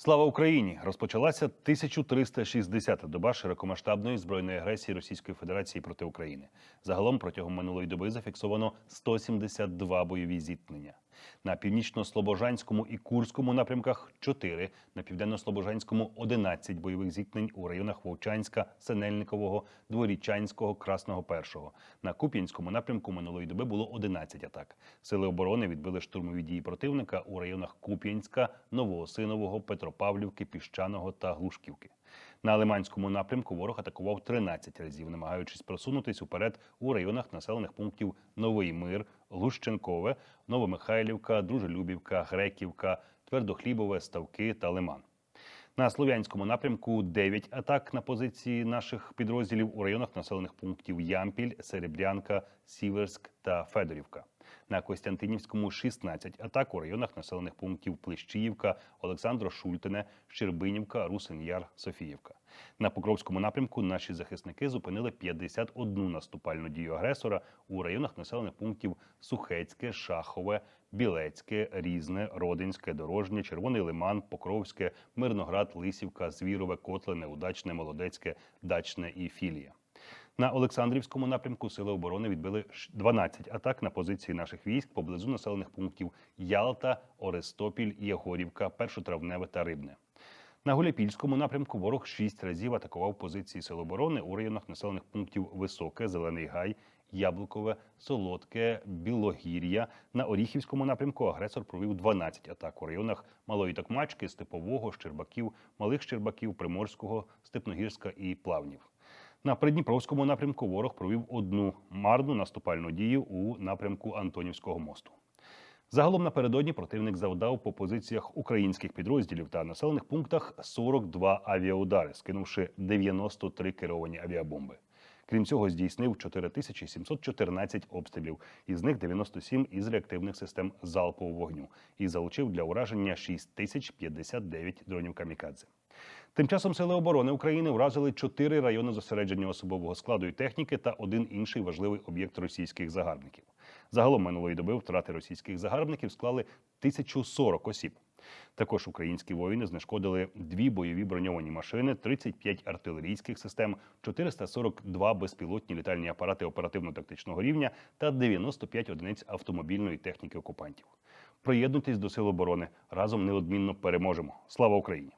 Слава Україні! Розпочалася 1360-та доба широкомасштабної збройної агресії Російської Федерації проти України. Загалом протягом минулої доби зафіксовано 172 бойові зіткнення. На північно-слобожанському і Курському напрямках 4, на південно-слобожанському 11 бойових зіткнень у районах Вовчанська, Синельникового, Дворічанського, Красного Першого. На Куп'янському напрямку минулої доби було 11 атак. Сили оборони відбили штурмові дії противника у районах Куп'янська, Новоосинового, Петропавлівки, Піщаного та Глушківки. На Лиманському напрямку ворог атакував 13 разів, намагаючись просунутись уперед у районах населених пунктів Новий Мир, Глущенкове, Новомихайлівка, Дружелюбівка, Греківка, Твердохлібове, Ставки та Лиман. На Слов'янському напрямку 9 атак на позиції наших підрозділів у районах населених пунктів Ямпіль, Серебрянка, Сіверськ та Федорівка. На Костянтинівському 16 атак у районах населених пунктів Плещіївка, Олександро Шультине, Щербинівка, Русин-Яр, Софіївка. На Покровському напрямку наші захисники зупинили 51 наступальну дію агресора у районах населених пунктів Сухецьке, Шахове, Білецьке, Різне, Родинське, Дорожнє, Червоний Лиман, Покровське, Мирноград, Лисівка, Звірове, Котлине, Удачне, Молодецьке, Дачне і Філія. На Олександрівському напрямку Сили оборони відбили ш- 12 атак на позиції наших військ поблизу населених пунктів Ялта, Орестопіль, Єгорівка, Першотравневе та Рибне. На Гуляпільському напрямку ворог шість разів атакував позиції Сил оборони у районах населених пунктів Високе, Зелений Гай, Яблукове, Солодке, Білогір'я. На Оріхівському напрямку агресор провів 12 атак у районах Малої Токмачки, Степового, Щербаків, Малих Щербаків, Приморського, Степногірська і Плавнів. На Придніпровському напрямку ворог провів одну марну наступальну дію у напрямку Антонівського мосту. Загалом напередодні противник завдав по позиціях українських підрозділів та населених пунктах 42 авіаудари, скинувши 93 керовані авіабомби. Крім цього, здійснив 4714 обстрілів, із них 97 із реактивних систем залпового вогню і залучив для ураження 6059 дронів камікадзе. Тим часом Сили оборони України вразили чотири райони зосередження особового складу і техніки та один інший важливий об'єкт російських загарбників. Загалом минулої доби втрати російських загарбників склали 1040 осіб. Також українські воїни знешкодили дві бойові броньовані машини, 35 артилерійських систем, 442 безпілотні літальні апарати оперативно-тактичного рівня та 95 одиниць автомобільної техніки окупантів. Приєднуйтесь до Сил оборони разом неодмінно переможемо. Слава Україні!